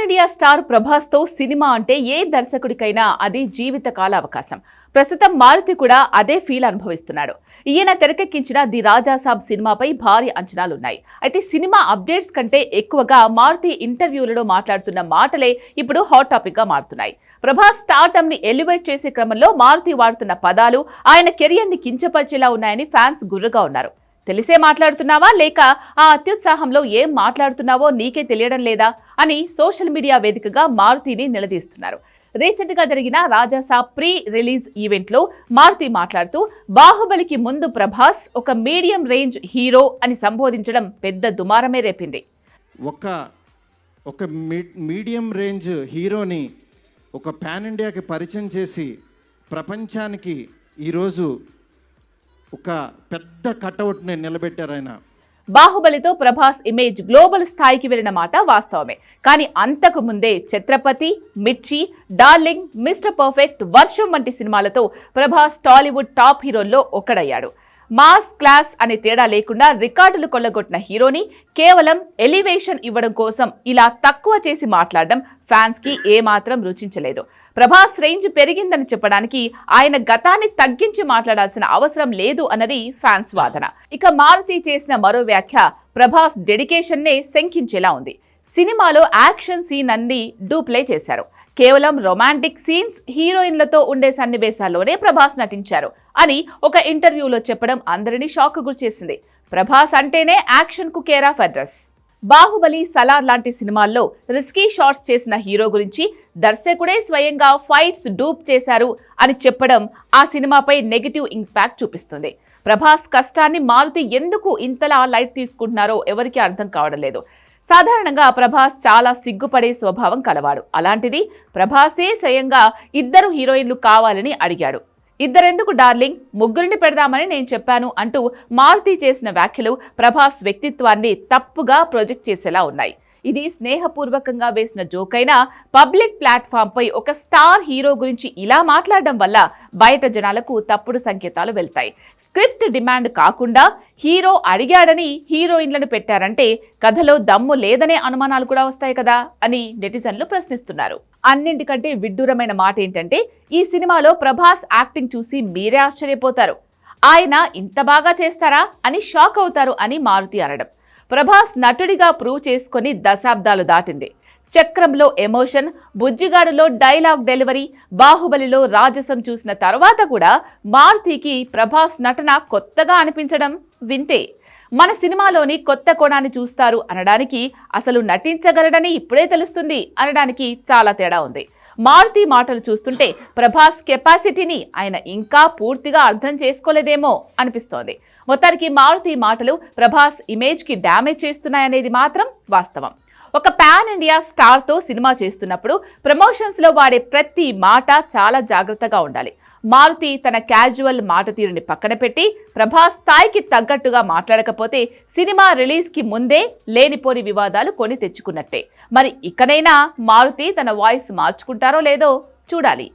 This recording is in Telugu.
పాన్ ఇండియా స్టార్ ప్రభాస్తో సినిమా అంటే ఏ దర్శకుడికైనా అది జీవితకాల అవకాశం. ప్రస్తుతం మారుతి కూడా అదే ఫీల్ అనుభవిస్తున్నాడు. ఈయన తెరకెక్కించిన ది రాజాసాబ్ సినిమాపై భారీ అంచనాలున్నాయి. అయితే సినిమా అప్డేట్స్ కంటే ఎక్కువగా మారుతి ఇంటర్వ్యూలలో మాట్లాడుతున్న మాటలే ఇప్పుడు హాట్ టాపిక్గా మారుతున్నాయి. ప్రభాస్ స్టార్టమ్ని ఎలివేట్ చేసే క్రమంలో మారుతి వాడుతున్న పదాలు ఆయన కెరియర్ని కించపరిచేలా ఉన్నాయని ఫ్యాన్స్ గుర్రుగా ఉన్నారు. తెలిసే మాట్లాడుతున్నావా లేక ఆ అత్యుత్సాహంలో ఏం మాట్లాడుతున్నావో నీకే తెలియడం లేదా అని సోషల్ మీడియా వేదికగా మారుతిని నిలదీస్తున్నారు. రీసెంట్గా జరిగిన రాజాసా ప్రీ రిలీజ్ ఈవెంట్లో మారుతి మాట్లాడుతూ బాహుబలికి ముందు ప్రభాస్ ఒక మీడియం రేంజ్ హీరో అని సంబోధించడం పెద్ద దుమారమే రేపింది. ఒక ఒక మీడియం రేంజ్ హీరోని ఒక పాన్ ఇండియాకి పరిచయం చేసి ప్రపంచానికి ఈరోజు ఒక పెద్ద కటౌట్ని నిలబెట్టారు ఆయన. బాహుబలితో ప్రభాస్ ఇమేజ్ గ్లోబల్ స్థాయికి వెళ్ళిన మాట వాస్తవమే. కానీ అంతకు ముందే ఛత్రపతి మిర్చి డార్లింగ్ మిస్టర్ పర్ఫెక్ట్ వర్షం వంటి సినిమాలతో ప్రభాస్ టాలీవుడ్ టాప్ హీరోల్లో ఒకడయ్యాడు మాస్ క్లాస్ అనే తేడా లేకుండా రికార్డులు కొల్లగొట్టిన హీరోని కేవలం ఎలివేషన్ ఇవ్వడం కోసం ఇలా తక్కువ చేసి మాట్లాడడం ఫ్యాన్స్కి ఏమాత్రం రుచించలేదు. ప్రభాస్ రేంజ్ పెరిగిందని చెప్పడానికి ఆయన గతాన్ని తగ్గించి మాట్లాడాల్సిన అవసరం లేదు అన్నది ఫ్యాన్స్ వాదన. ఇక మారుతి చేసిన మరో వ్యాఖ్య ప్రభాస్ డెడికేషన్ నే శంకించేలా ఉంది. సినిమాలో యాక్షన్ సీన్ అన్ని డూప్లే చేశారు. కేవలం రొమాంటిక్ సీన్స్ హీరోయిన్లతో ఉండే సన్నివేశాల్లోనే ప్రభాస్ నటించారు. అని ఒక ఇంటర్వ్యూలో చెప్పడం అందరినీ షాక్ గురిచేసింది. ప్రభాస్ అంటేనే యాక్షన్కు care of address. Baahubali Salaar లాంటి సినిమాల్లో రిస్కీ షాట్స్ చేసిన హీరో గురించి దర్శకుడే స్వయంగా ఫైట్స్ డూప్ చేశారు అని చెప్పడం ఆ సినిమాపై నెగిటివ్ ఇంపాక్ట్ చూపిస్తుంది. ప్రభాస్ కష్టాన్ని మారుతి ఎందుకు ఇంతలా లైట్ తీసుకుంటున్నారో ఎవరికీ అర్థం కావడం లేదు. సాధారణంగా ప్రభాస్ చాలా సిగ్గుపడే స్వభావం కలవాడు. అలాంటిది ప్రభాసే స్వయంగా ఇద్దరు హీరోయిన్లు కావాలని అడిగాడు. ఇద్దరెందుకు డార్లింగ్? ముగ్గురిని పెడదామని నేను చెప్పాను అంటూ మారుతి చేసిన వ్యాఖ్యలు ప్రభాస్ వ్యక్తిత్వాన్ని తప్పుగా ప్రొజెక్ట్ చేసేలా ఉన్నాయి. ఇది స్నేహపూర్వకంగా వేసిన జోక్ అయినా పబ్లిక్ ప్లాట్ఫామ్ పై ఒక స్టార్ హీరో గురించి ఇలా మాట్లాడడం వల్ల బయట జనాలకు తప్పుడు సంకేతాలు వెళ్తాయి. స్క్రిప్ట్ డిమాండ్ కాకుండా హీరో అడిగాడని హీరోయిన్లను పెట్టారంటే కథలో దమ్ము లేదనే అనుమానాలు కూడా వస్తాయి కదా అని నెటిజన్లు ప్రశ్నిస్తున్నారు. అన్నింటికంటే విడ్డూరమైన మాట ఏంటంటే ఈ సినిమాలో ప్రభాస్ యాక్టింగ్ చూసి మీరే ఆశ్చర్యపోతారు. ఆయన ఇంత బాగా చేస్తారా అని షాక్ అవుతారు అని మారుతి అనడం. ప్రభాస్ నటుడిగా ప్రూవ్ చేసుకొని దశాబ్దాలు దాటింది. చక్రంలో ఎమోషన్ బుజ్జిగాడులో డైలాగ్ డెలివరీ బాహుబలిలో రాజసం చూసిన తర్వాత కూడా మారుతికి ప్రభాస్ నటన కొత్తగా అనిపించడం వింతే. మన సినిమాలోని కొత్త కోణాన్ని చూస్తారు అనడానికి అసలు నటించగలడని ఇప్పుడే తెలుస్తుంది అనడానికి చాలా తేడా ఉంది. మారుతి మాటలు చూస్తుంటే ప్రభాస్ కెపాసిటీని ఆయన ఇంకా పూర్తిగా అర్థం చేసుకోలేదేమో అనిపిస్తోంది. మొత్తానికి మారుతి మాటలు ప్రభాస్ ఇమేజ్కి డ్యామేజ్ చేస్తున్నాయనేది మాత్రం వాస్తవం. ఒక పాన్ ఇండియా స్టార్తో సినిమా చేస్తున్నప్పుడు ప్రమోషన్స్లో వాడే ప్రతి మాట చాలా జాగ్రత్తగా ఉండాలి. మారుతి తన క్యాజువల్ మాట తీరుని పక్కన పెట్టి ప్రభాస్ స్థాయికి తగ్గట్టుగా మాట్లాడకపోతే సినిమా రిలీజ్కి ముందే లేనిపోని వివాదాలు కొని తెచ్చుకున్నట్టే. మరి ఇకనైనా మారుతి తన వాయిస్ మార్చుకుంటారో లేదో చూడాలి.